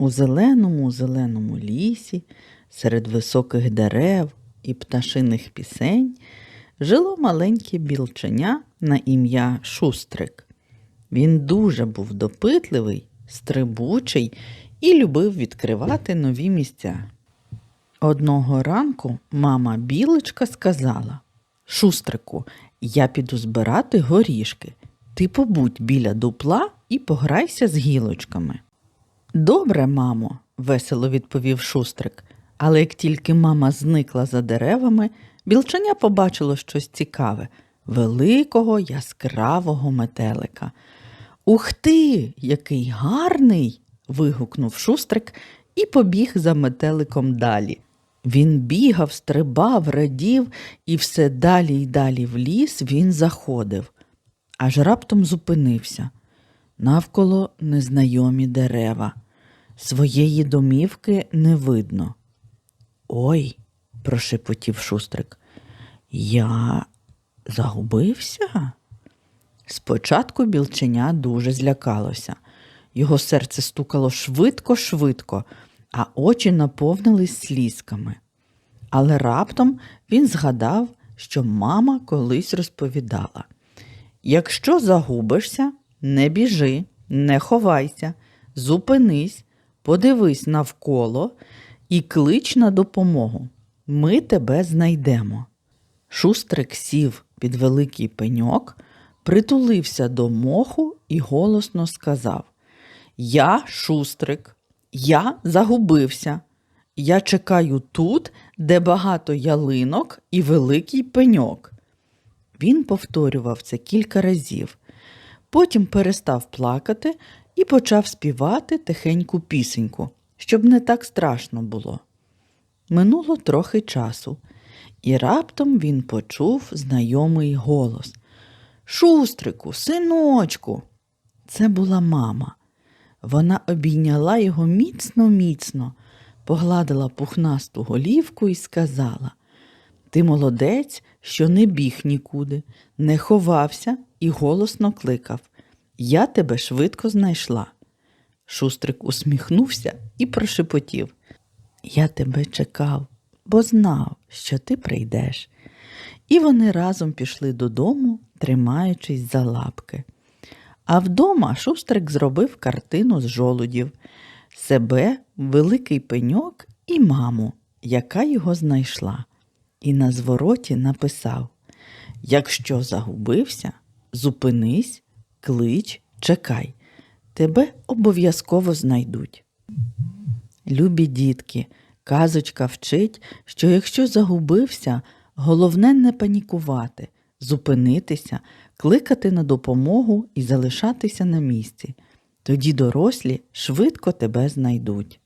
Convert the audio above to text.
У зеленому зеленому лісі, серед високих дерев і пташиних пісень, жило маленьке білченя на ім'я Шустрик. Він дуже був допитливий, стрибучий і любив відкривати нові місця. Одного ранку мама білочка сказала Шустрику, я піду збирати горішки. Ти побудь біля дупла і пограйся з гілочками. Добре, мамо, весело відповів Шустрик. Але як тільки мама зникла за деревами, білченя побачило щось цікаве великого яскравого метелика. Ух ти, який гарний. вигукнув Шустрик і побіг за метеликом далі. Він бігав, стрибав, радів, і все далі й далі в ліс він заходив, аж раптом зупинився. Навколо незнайомі дерева. Своєї домівки не видно. Ой, прошепотів шустрик. Я загубився? Спочатку білченя дуже злякалося. Його серце стукало швидко-швидко, а очі наповнились слізками. Але раптом він згадав, що мама колись розповідала: якщо загубишся, не біжи, не ховайся, зупинись, подивись навколо і клич на допомогу. Ми тебе знайдемо. Шустрик сів під великий пеньок, притулився до моху і голосно сказав: Я шустрик, я загубився. Я чекаю тут, де багато ялинок і великий пеньок. Він повторював це кілька разів, потім перестав плакати і почав співати тихеньку пісеньку, щоб не так страшно було. Минуло трохи часу, і раптом він почув знайомий голос Шустрику, синочку. Це була мама. Вона обійняла його міцно, міцно, погладила пухнасту голівку і сказала Ти молодець, що не біг нікуди, не ховався і голосно кликав. Я тебе швидко знайшла. Шустрик усміхнувся і прошепотів. Я тебе чекав, бо знав, що ти прийдеш. І вони разом пішли додому, тримаючись за лапки. А вдома шустрик зробив картину з жолудів, себе, великий пеньок і маму, яка його знайшла. І на звороті написав: Якщо загубився, зупинись, клич, чекай, тебе обов'язково знайдуть. Любі дітки, казочка вчить, що якщо загубився, головне не панікувати, зупинитися, кликати на допомогу і залишатися на місці. Тоді дорослі швидко тебе знайдуть.